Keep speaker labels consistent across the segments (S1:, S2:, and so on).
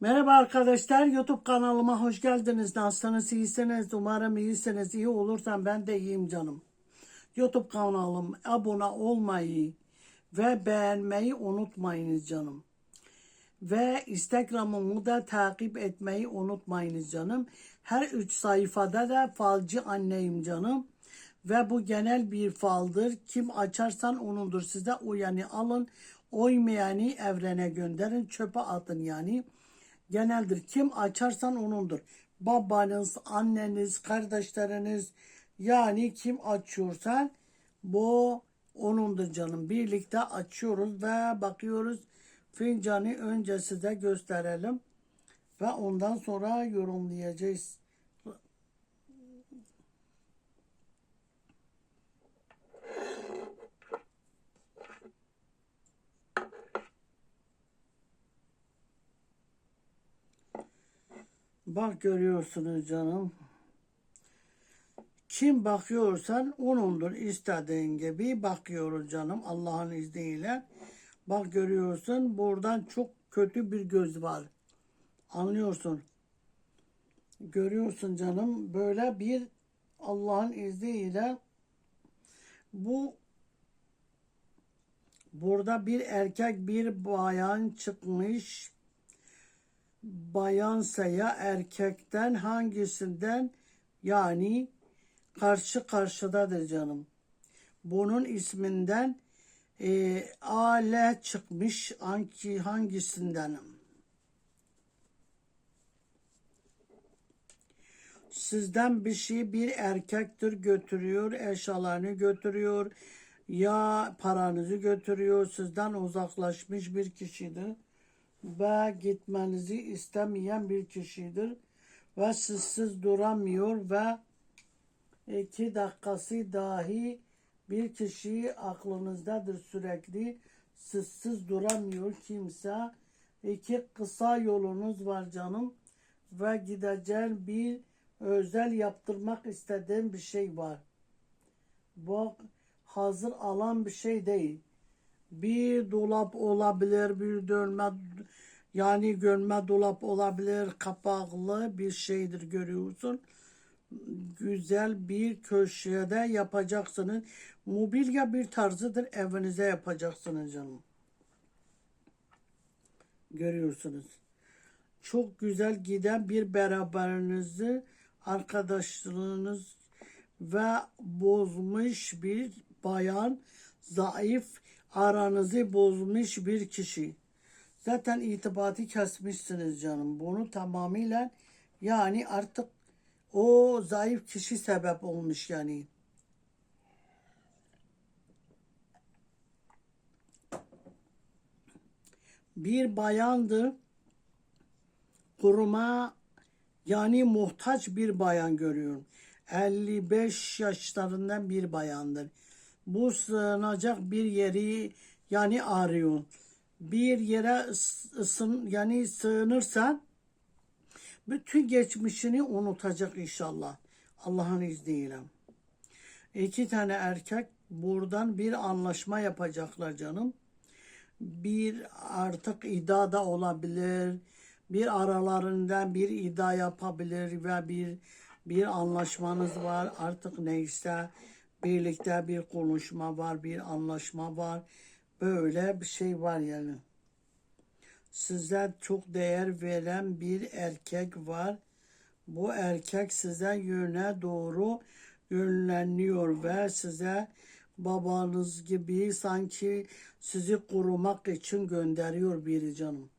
S1: Merhaba arkadaşlar, YouTube kanalıma hoş geldiniz. Nasılsınız, iyisiniz? Umarım iyisiniz. İyi olursan ben de iyiyim canım. YouTube kanalım abone olmayı ve beğenmeyi unutmayınız canım. Ve Instagram'ımı da takip etmeyi unutmayınız canım. Her üç sayfada da falcı anneyim canım. Ve bu genel bir faldır. Kim açarsan onundur. Size uyanı alın. Oymayanı evrene gönderin. Çöpe atın yani. Geneldir. Kim açarsan onundur. Babanız, anneniz, kardeşleriniz yani kim açıyorsan bu onundur canım. Birlikte açıyoruz ve bakıyoruz. Fincanı önce size gösterelim. Ve ondan sonra yorumlayacağız. Bak görüyorsunuz canım. Kim bakıyorsan onundur istediğin gibi bakıyoruz canım Allah'ın izniyle. Bak görüyorsun buradan çok kötü bir göz var. Anlıyorsun. Görüyorsun canım böyle bir Allah'ın izniyle bu burada bir erkek bir bayan çıkmış bayansa ya erkekten hangisinden yani karşı karşıdadır canım. Bunun isminden e, ale çıkmış hangi hangisinden? Sizden bir şey bir erkektir götürüyor, eşyalarını götürüyor ya paranızı götürüyor, sizden uzaklaşmış bir kişidir ve gitmenizi istemeyen bir kişidir. Ve sizsiz duramıyor ve iki dakikası dahi bir kişi aklınızdadır sürekli. Sizsiz duramıyor kimse. İki kısa yolunuz var canım. Ve gideceğin bir özel yaptırmak istediğin bir şey var. Bu hazır alan bir şey değil. Bir dolap olabilir, bir dönme yani görme dolap olabilir, kapaklı bir şeydir görüyorsun. Güzel bir köşede yapacaksınız. Mobilya bir tarzıdır evinize yapacaksınız canım. Görüyorsunuz. Çok güzel giden bir beraberinizi arkadaşlığınız ve bozmuş bir bayan zayıf aranızı bozmuş bir kişi. Zaten itibatı kesmişsiniz canım. Bunu tamamıyla yani artık o zayıf kişi sebep olmuş yani. Bir bayandı kuruma yani muhtaç bir bayan görüyorum. 55 yaşlarından bir bayandır bu sığınacak bir yeri yani arıyor. Bir yere ısın yani sığınırsan bütün geçmişini unutacak inşallah. Allah'ın izniyle. İki tane erkek buradan bir anlaşma yapacaklar canım. Bir artık ida da olabilir. Bir aralarından bir ida yapabilir ve bir bir anlaşmanız var artık neyse birlikte bir konuşma var, bir anlaşma var. Böyle bir şey var yani. Size çok değer veren bir erkek var. Bu erkek size yöne doğru yönleniyor ve size babanız gibi sanki sizi korumak için gönderiyor biri canım.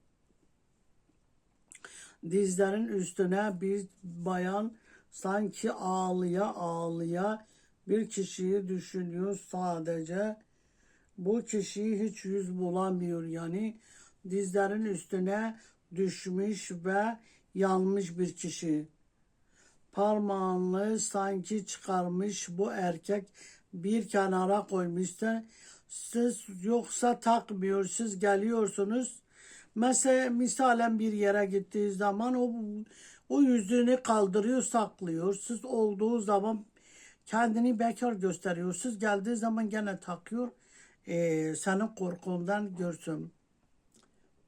S1: Dizlerin üstüne bir bayan sanki ağlıya ağlıya bir kişiyi düşünüyor sadece. Bu kişiyi hiç yüz bulamıyor yani dizlerin üstüne düşmüş ve yanmış bir kişi. Parmağını sanki çıkarmış bu erkek bir kenara koymuşsa siz yoksa takmıyor siz geliyorsunuz. Mesela misalen bir yere gittiği zaman o o yüzünü kaldırıyor saklıyor. Siz olduğu zaman kendini bekar gösteriyor. Siz geldiği zaman gene takıyor. Ee, senin korkundan görsün.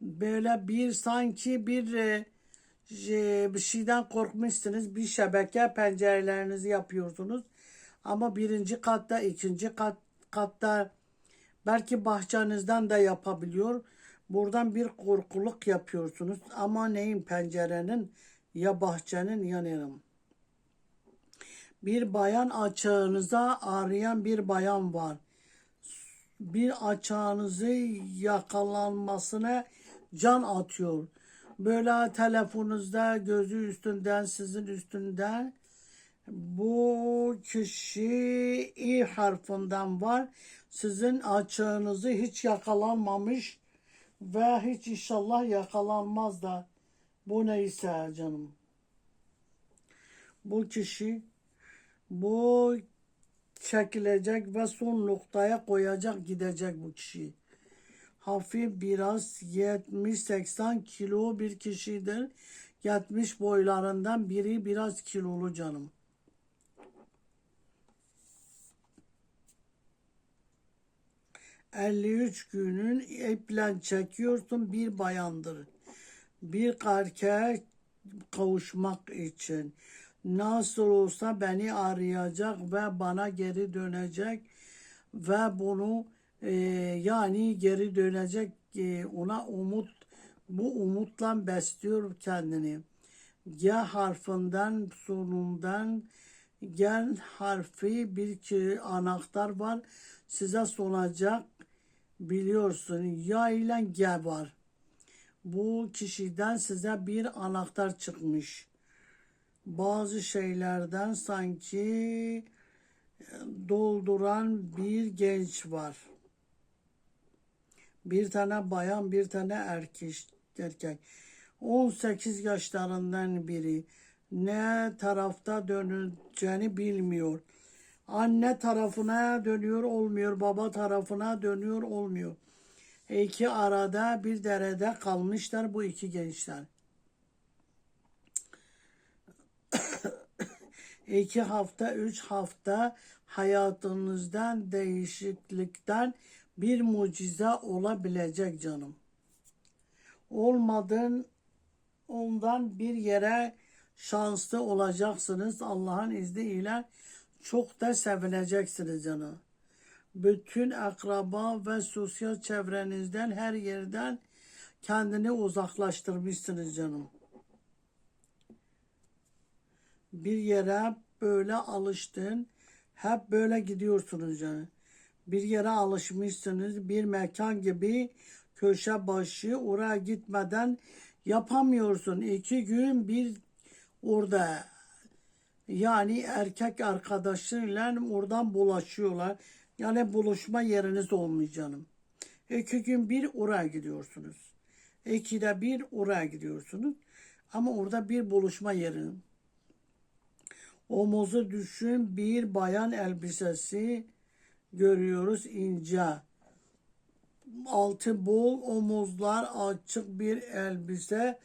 S1: böyle bir sanki bir e, e, bir şeyden korkmuşsunuz. Bir şebeke pencerelerinizi yapıyorsunuz. Ama birinci katta, ikinci kat, katta belki bahçenizden de yapabiliyor. Buradan bir korkuluk yapıyorsunuz. Ama neyin pencerenin ya bahçenin ya neyin. Bir bayan açığınıza arayan bir bayan var. Bir açığınızı yakalanmasına can atıyor. Böyle telefonunuzda gözü üstünden sizin üstünden bu kişi i harfinden var. Sizin açığınızı hiç yakalanmamış ve hiç inşallah yakalanmaz da. Bu neyse canım. Bu kişi bu çekilecek ve son noktaya koyacak gidecek bu kişi. Hafif biraz 70-80 kilo bir kişidir. 70 boylarından biri biraz kilolu canım. ...53 günün iple çekiyorsun bir bayandır. Bir erkeğe kavuşmak için nasıl olsa beni arayacak ve bana geri dönecek ve bunu e, yani geri dönecek e, ona umut bu umutla besliyor kendini. G harfinden sonundan gel harfi bir anahtar var size sunacak biliyorsun ya ile G var. Bu kişiden size bir anahtar çıkmış bazı şeylerden sanki e, dolduran bir genç var. Bir tane bayan, bir tane erkek. erkek. 18 yaşlarından biri. Ne tarafta döneceğini bilmiyor. Anne tarafına dönüyor olmuyor, baba tarafına dönüyor olmuyor. İki arada bir derede kalmışlar bu iki gençler. İki hafta, üç hafta hayatınızdan değişiklikten bir mucize olabilecek canım. Olmadın ondan bir yere şanslı olacaksınız Allah'ın izniyle çok da sevineceksiniz canım. Bütün akraba ve sosyal çevrenizden her yerden kendini uzaklaştırmışsınız canım bir yere böyle alıştın. Hep böyle gidiyorsunuz yani. Bir yere alışmışsınız. Bir mekan gibi köşe başı oraya gitmeden yapamıyorsun. İki gün bir orada yani erkek arkadaşıyla oradan bulaşıyorlar. Yani buluşma yeriniz olmuyor canım. İki gün bir oraya gidiyorsunuz. İkide bir oraya gidiyorsunuz. Ama orada bir buluşma yeri. Omuzu düşün bir bayan elbisesi görüyoruz ince. Altı bol omuzlar açık bir elbise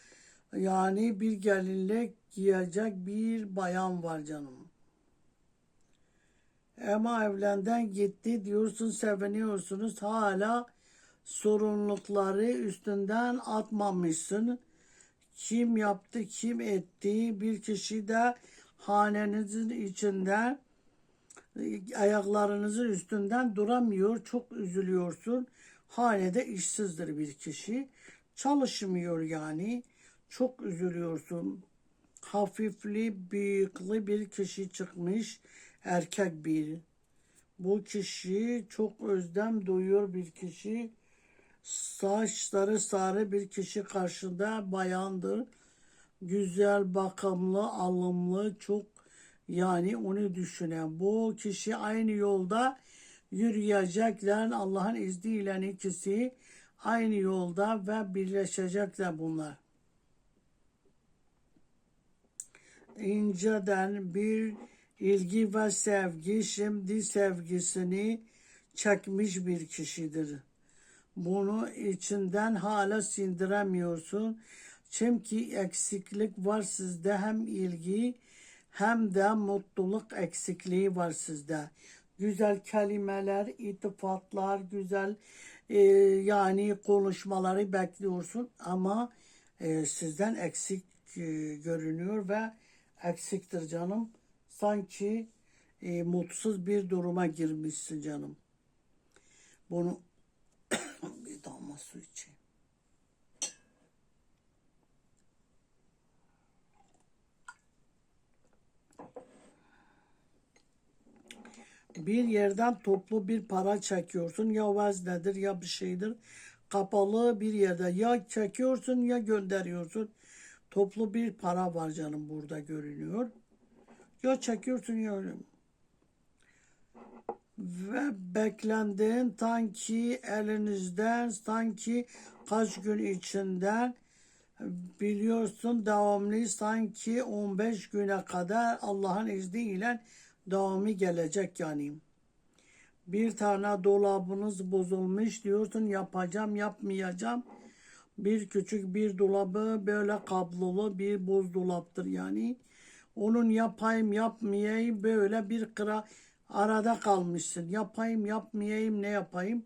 S1: yani bir gelinlik giyecek bir bayan var canım. Ama evlenden gitti diyorsun seviniyorsunuz hala sorumlulukları üstünden atmamışsın. Kim yaptı kim etti bir kişi de hanenizin içinde e, ayaklarınızın üstünden duramıyor. Çok üzülüyorsun. Hanede işsizdir bir kişi. Çalışmıyor yani. Çok üzülüyorsun. Hafifli, büyüklü bir kişi çıkmış. Erkek bir. Bu kişi çok özlem duyuyor bir kişi. Saçları sarı bir kişi karşında bayandır güzel, bakımlı, alımlı, çok yani onu düşünen bu kişi aynı yolda yürüyecekler. Allah'ın izniyle ikisi aynı yolda ve birleşecekler bunlar. İnceden bir ilgi ve sevgi şimdi sevgisini çekmiş bir kişidir. Bunu içinden hala sindiremiyorsun. Çünkü eksiklik var sizde hem ilgi hem de mutluluk eksikliği var sizde. Güzel kelimeler, itifatlar, güzel e, yani konuşmaları bekliyorsun ama e, sizden eksik e, görünüyor ve eksiktir canım. Sanki e, mutsuz bir duruma girmişsin canım. Bunu bir damla su içeyim. Bir yerden toplu bir para çekiyorsun. Ya veznedir ya bir şeydir. Kapalı bir yerde ya çekiyorsun ya gönderiyorsun. Toplu bir para var canım burada görünüyor. Ya çekiyorsun ya. Ve beklendiğin sanki elinizden sanki kaç gün içinden biliyorsun devamlı sanki 15 güne kadar Allah'ın izniyle devamı gelecek yani. Bir tane dolabınız bozulmuş diyorsun yapacağım yapmayacağım. Bir küçük bir dolabı böyle kablolu bir buzdolaptır yani. Onun yapayım yapmayayım böyle bir kıra arada kalmışsın. Yapayım yapmayayım ne yapayım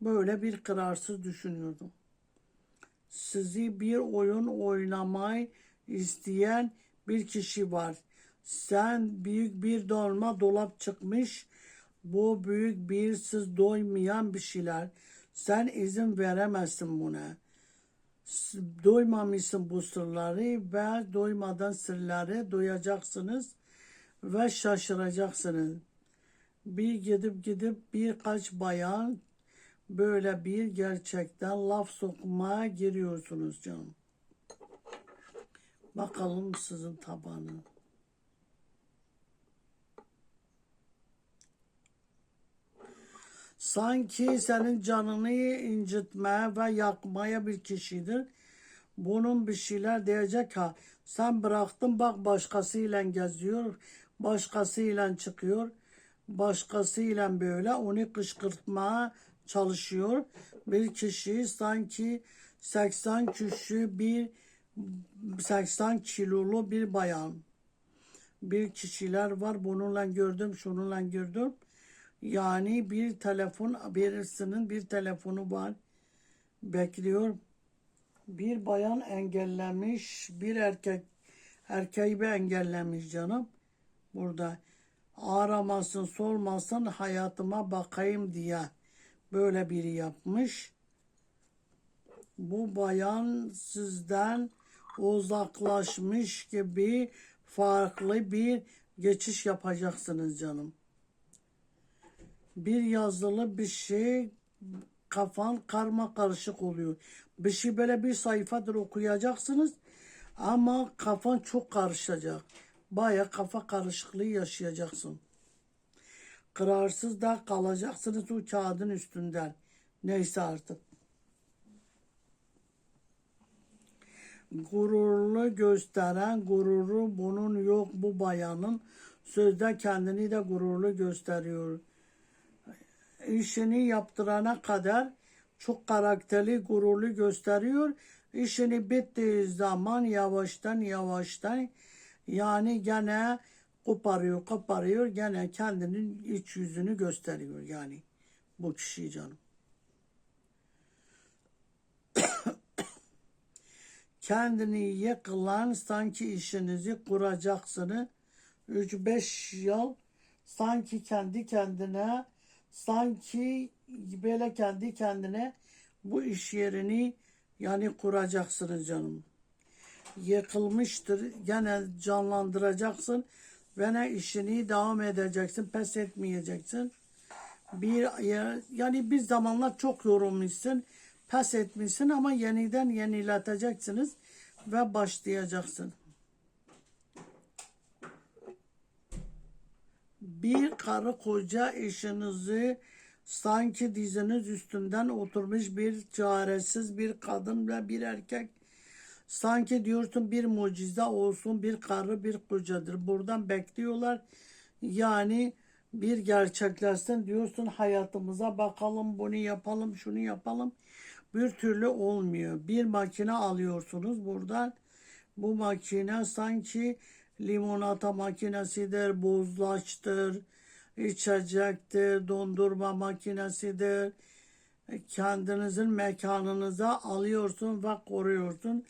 S1: böyle bir kararsız düşünüyordum. Sizi bir oyun oynamayı isteyen bir kişi var. Sen büyük bir dolma dolap çıkmış. Bu büyük bir siz doymayan bir şeyler. Sen izin veremezsin buna. Doymamışsın bu sırları ve doymadan sırları doyacaksınız ve şaşıracaksınız. Bir gidip gidip birkaç bayan böyle bir gerçekten laf sokmaya giriyorsunuz canım. Bakalım sizin tabanı. Sanki senin canını incitmeye ve yakmaya bir kişidir. Bunun bir şeyler diyecek ha. Sen bıraktın bak başkasıyla geziyor, başkasıyla çıkıyor, başkasıyla böyle onu kışkırtmaya çalışıyor. Bir kişi sanki 80 küçük bir 80 kilolu bir bayan. Bir kişiler var bununla gördüm, şununla gördüm. Yani bir telefon birisinin bir telefonu var. Bekliyor. Bir bayan engellemiş, bir erkek erkeği bir engellemiş canım. Burada aramasın, sormasın, hayatıma bakayım diye böyle biri yapmış. Bu bayan sizden uzaklaşmış gibi farklı bir geçiş yapacaksınız canım bir yazılı bir şey kafan karma karışık oluyor. Bir şey böyle bir sayfadır okuyacaksınız ama kafan çok karışacak. Baya kafa karışıklığı yaşayacaksın. Kararsız da kalacaksınız o kağıdın üstünden. Neyse artık. Gururlu gösteren gururu bunun yok bu bayanın. Sözde kendini de gururlu gösteriyor işini yaptırana kadar çok karakterli, gururlu gösteriyor. İşini bittiği zaman yavaştan yavaştan yani gene koparıyor, koparıyor, gene kendinin iç yüzünü gösteriyor yani bu kişi canım. Kendini yıkılan sanki işinizi kuracaksınız. 3-5 yıl sanki kendi kendine sanki böyle kendi kendine bu iş yerini yani kuracaksınız canım. Yıkılmıştır. Gene canlandıracaksın. Ve ne işini devam edeceksin. Pes etmeyeceksin. Bir yani bir zamanlar çok yorulmuşsun. Pes etmişsin ama yeniden yenileteceksiniz ve başlayacaksın. Bir karı koca eşinizi sanki diziniz üstünden oturmuş bir çaresiz bir kadın ve bir erkek sanki diyorsun bir mucize olsun bir karı bir kocadır. Buradan bekliyorlar. Yani bir gerçekleşsin diyorsun hayatımıza bakalım bunu yapalım şunu yapalım. Bir türlü olmuyor. Bir makine alıyorsunuz buradan. Bu makine sanki limonata makinesidir, buzlaçtır, içecektir, dondurma makinesidir, kendinizin mekanınıza alıyorsun ve koruyorsun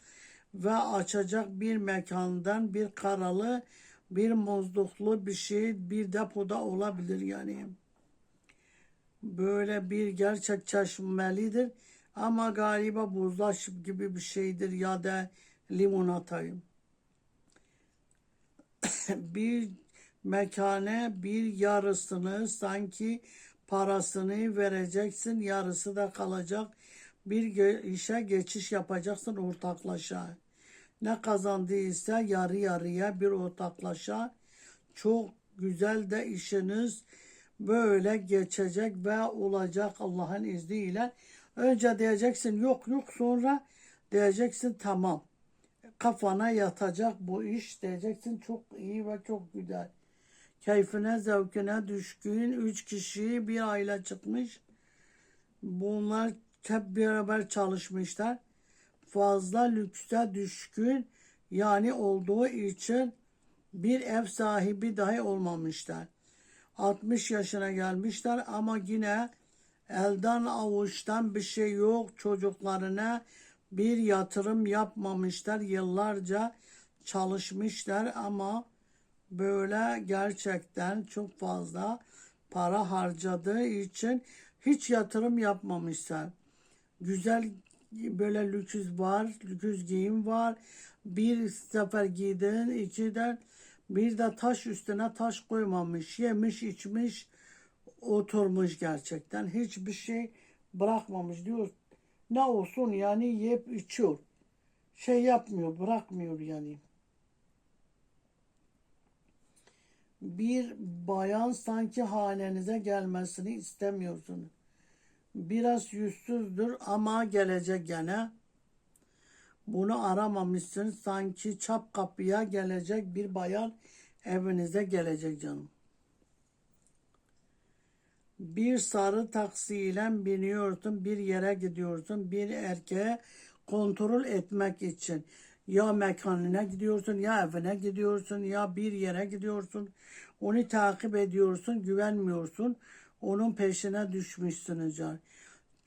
S1: ve açacak bir mekandan bir karalı bir muzluklu bir şey bir depoda olabilir yani. Böyle bir gerçek çeşmelidir ama galiba buzlaş gibi bir şeydir ya da limonatayım. bir mekane bir yarısını sanki parasını vereceksin yarısı da kalacak bir işe geçiş yapacaksın ortaklaşa. Ne kazandıysa yarı yarıya bir ortaklaşa çok güzel de işiniz böyle geçecek ve olacak Allah'ın izniyle. Önce diyeceksin yok yok sonra diyeceksin tamam kafana yatacak bu iş diyeceksin çok iyi ve çok güzel. Keyfine zevkine düşkün üç kişi bir aile çıkmış. Bunlar hep beraber çalışmışlar. Fazla lükse düşkün yani olduğu için bir ev sahibi dahi olmamışlar. 60 yaşına gelmişler ama yine elden avuçtan bir şey yok. Çocuklarına bir yatırım yapmamışlar. Yıllarca çalışmışlar ama böyle gerçekten çok fazla para harcadığı için hiç yatırım yapmamışlar. Güzel böyle lüks var, lüks giyim var. Bir sefer giydin, içinden bir de taş üstüne taş koymamış. Yemiş, içmiş, oturmuş gerçekten. Hiçbir şey bırakmamış diyor. Ne olsun yani yiyip içiyor. Şey yapmıyor, bırakmıyor yani. bir bayan sanki hanenize gelmesini istemiyorsunuz. Biraz yüzsüzdür ama gelecek gene. Bunu aramamışsın. Sanki çap kapıya gelecek bir bayan evinize gelecek canım. Bir sarı taksiyle biniyorsun, bir yere gidiyorsun, bir erkeğe kontrol etmek için. Ya mekanına gidiyorsun, ya evine gidiyorsun, ya bir yere gidiyorsun. Onu takip ediyorsun, güvenmiyorsun. Onun peşine düşmüşsünüz yani.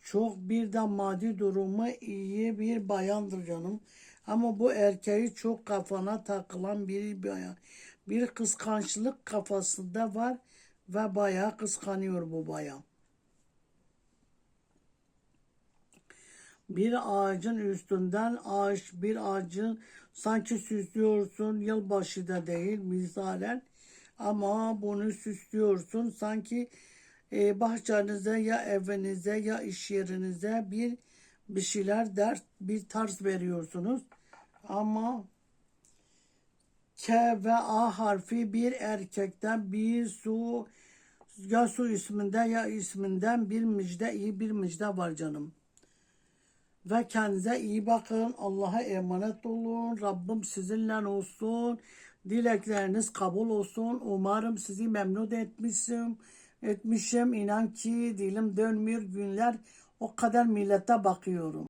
S1: Çok bir de maddi durumu iyi bir bayandır canım. Ama bu erkeği çok kafana takılan bir bayan. Bir kıskançlık kafasında var ve bayağı kıskanıyor bu bayan. Bir ağacın üstünden ağaç bir ağacı sanki süslüyorsun yılbaşı da değil misalen ama bunu süslüyorsun sanki e, bahçenize ya evinize ya iş yerinize bir bir şeyler ders bir tarz veriyorsunuz ama K ve A harfi bir erkekten bir su ya su isminden ya isminden bir müjde iyi bir müjde var canım. Ve kendinize iyi bakın. Allah'a emanet olun. Rabbim sizinle olsun. Dilekleriniz kabul olsun. Umarım sizi memnun etmişim. Etmişim. İnan ki dilim dönmüyor günler. O kadar millete bakıyorum.